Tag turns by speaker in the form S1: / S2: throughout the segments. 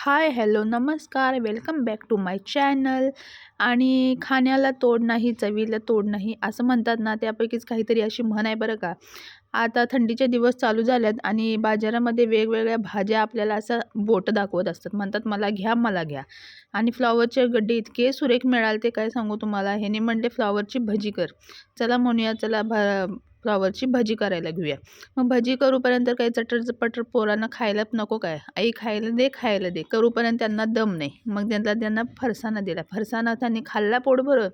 S1: हाय hello नमस्कार welcome back to my channel. आणि खाण्याला तोड नाही चवीला तोड नाही असं म्हणतात ना त्यापैकीच काहीतरी अशी म्हण आहे बरं का. आता थंडीचे दिवस चालू झाल्यात आणि बाजारामध्ये वेगवेगळ्या भाज्या आपल्याला असं बोट दाखवत असतात. म्हणतात मला घ्या मला घ्या. आणि फ्लॉवरचे गड्डे इतके सुरेख मिळाले ते काय सांगू तुम्हाला? ह्याने म्हणले फ्लॉवरची भजी कर. चला म्हणूया चला भ फ्लॉवरची भजी करायला घेऊया. मग भजी करूपर्यंत काही चटर पटर पोरांना खायला नको काय? आई खायला दे खायला दे. करूपर्यंत त्यांना दम नाही. मग त्यांना त्यांना फरसाणा दिला. फरसाना त्यांनी खाल्ला पोटभर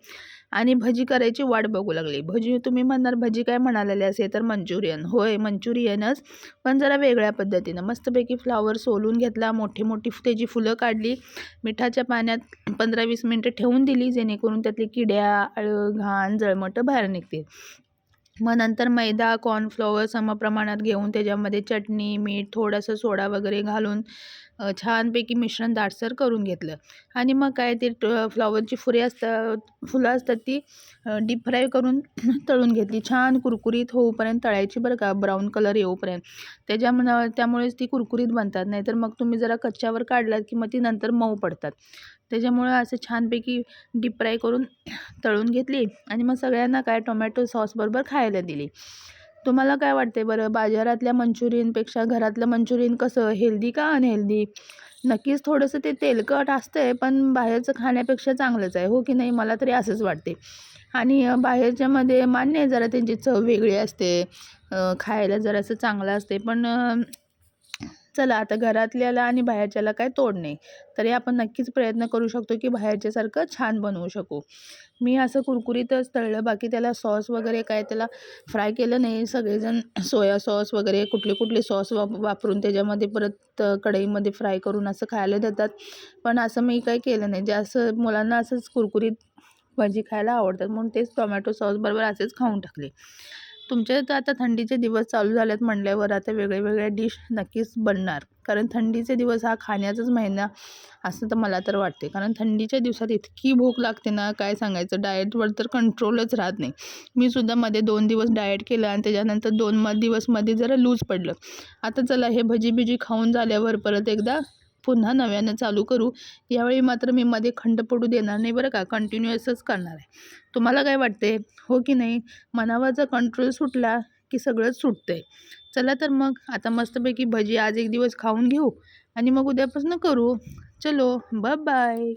S1: आणि भजी करायची वाट बघू लागली. भजी तुम्ही म्हणणार भजी काय म्हणालेले असे तर मंचुरियन. होय मंचुरियनच. पण जरा वेगळ्या पद्धतीनं. मस्तपैकी फ्लावर सोलून घेतला मोठी मोठी त्याची फुलं काढली मिठाच्या पाण्यात पंधरा वीस मिनटं ठेवून दिली जेणेकरून त्यातली किड्या अळं घाण जळमटं बाहेर निघतील. मग नंतर मैदा कॉर्नफ्लॉवर समप्रमाणात घेऊन त्याच्यामध्ये चटणी मीठ थोडंसं सोडा वगैरे घालून छानपैकी मिश्रण दाटसर करून घेतलं. आणि मग काय ते फ्लॉवरची फुरे असतात फुलं असतात ती डीप फ्राय करून तळून घेतली. छान कुरकुरीत होऊपर्यंत तळायची बरं का ब्राऊन कलर येऊपर्यंत. त्याच्या त्यामुळेच ती कुरकुरीत बनतात. नाहीतर मग तुम्ही जरा कच्च्यावर काढलात की मग ती नंतर मऊ पडतात. त्याच्यामुळं असं छानपैकी डीप फ्राय करून तळून घेतली आणि मग सगळ्यांना काय टोमॅटो सॉसबरोबर खायला दिली. तुम्हाला काय वाटते बरं? बाजारातल्या मंचुरियनपेक्षा घरातलं मंचुरियन कसं? हेल्दी का अनहेल्दी नक्कीच थोडंसं ते तेलकट असतं आहे पण बाहेरचं खाण्यापेक्षा चांगलंच आहे हो की नाही? मला तरी असंच वाटते आणि बाहेरच्यामध्ये मान्य आहे जरा त्यांची चव वेगळी असते खायला जरासं चांगलं असते पण चला आता घरातल्याला आणि बाहेरच्याला काय तोड नाही. तरी आपण नक्कीच प्रयत्न करू शकतो की बाहेरच्यासारखं छान बनवू शकू. मी असं कुरकुरीतच तळलं बाकी त्याला सॉस वगैरे काय त्याला फ्राय केलं नाही. सगळेजण सोया सॉस वगैरे कुठले कुठले सॉस वाप वापरून त्याच्यामध्ये परत कढईमध्ये फ्राय करून असं खायला देतात. पण असं मी काही केलं नाही. जे असं मुलांना असंच कुरकुरीत भाजी खायला आवडतात म्हणून तेच टोमॅटो सॉसबरोबर असेच खाऊन टाकले. तुमचे तर आता थंडीचे दिवस चालू झालेत म्हणल्यावर आता वेगळे वेगळ्या डिश नक्कीच बनणार. कारण थंडीचे दिवस हा खाण्याचाच महिना असं तर मला तर वाटते. कारण थंडीच्या दिवसात इतकी भूक लागते ना काय सांगायचं? डाएटवर तर कंट्रोलच राहत नाही. मी सुद्धा मध्ये दोन दिवस डाएट केलं आणि त्याच्यानंतर दोन म जरा लूज पडलं. आता चला हे भजी बिजी खाऊन झाल्यावर परत एकदा पुन्हा नव्यानं चालू करू यावेळी मात्र मी मध्ये खंड पडू देणार नाही बरं का. कंटिन्युअसच करणार आहे. तुम्हाला काय वाटते हो की नाही? मनावरचा कंट्रोल सुटला की सगळंच सुटतं आहे चला तर मग आता मस्तपैकी भजी आज एक दिवस खाऊन घेऊ आणि मग उद्यापासून करू. चलो बाय बाय